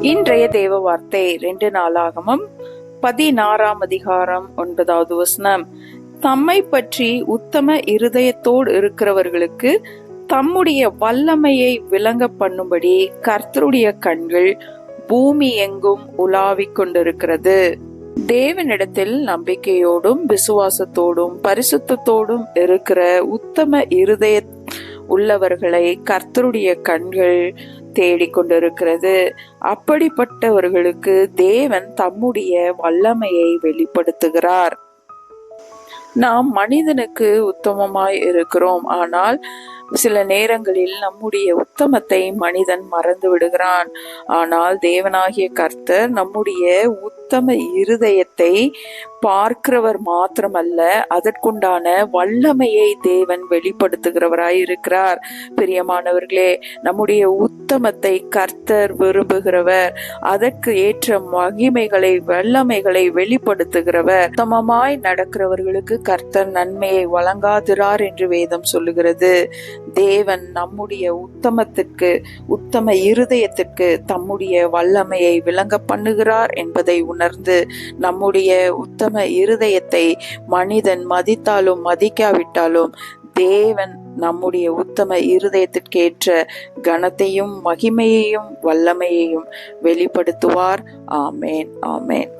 இன்றைய தேவ வார்த்தை ரெண்டு நாளாகமும் பதினாறாம் அதிகாரம் ஒன்பதாவது வசனம். தம்மை பற்றி உத்தம இருதயத்தோடு இருக்கிறவர்களுக்கு தம்முடைய வல்லமையை விளங்க பண்ணும்படி கர்த்தருடைய கண்கள் பூமி எங்கும் உலாவிக் கொண்டிருக்கிறது. தேவனிடத்தில் நம்பிக்கையோடும் விசுவாசத்தோடும் பரிசுத்தத்தோடும் இருக்கிற உத்தம இருதய உள்ளவர்களை கர்த்தருடைய கண்கள் தேடிக்கொண்டிருக்கிறது. அப்படிப்பட்டவர்களுக்கு தேவன் தம்முடைய வல்லமையை வெளிப்படுத்துகிறார். நாம் மனிதனுக்கு உத்தமமாய் இருக்கிறோம். ஆனால் சில நேரங்களில் நம்முடைய உத்தமத்தை மனிதன் மறந்து விடுகிறான். ஆனால் தேவனாகிய கர்த்தர் நம்முடைய உத்தம இருதயத்தை பார்க்கிறவர் மாத்திரமல்ல அதற்குண்டான வல்லமையை தேவன் வெளிப்படுத்துகிறவராய் இருக்கிறார். பிரியமானவர்களே நம்முடைய உத்தமத்தை கர்த்தர் விரும்புகிறவர் அதற்கு ஏற்ற மகிமைகளை வல்லமைகளை வெளிப்படுத்துகிறவர் உத்தமமாய் நடக்கிறவர்களுக்கு கர்த்தர் நன்மையை வழங்காதிரார் என்று வேதம் சொல்லுகிறது. தேவன் நம்முடைய உத்தமத்திற்கு உத்தம இருதயத்திற்கு தம்முடைய வல்லமையை விளங்க பண்ணுகிறார் என்பதை உணர்ந்து நம்முடைய உத்தம இருதயத்தை மனிதன் மதித்தாலும் மதிக்காவிட்டாலும் தேவன் நம்முடைய உத்தம இருதயத்திற்கேற்ற கனத்தையும் மகிமையையும் வல்லமையையும் வெளிப்படுத்துவார். ஆமேன் ஆமேன்.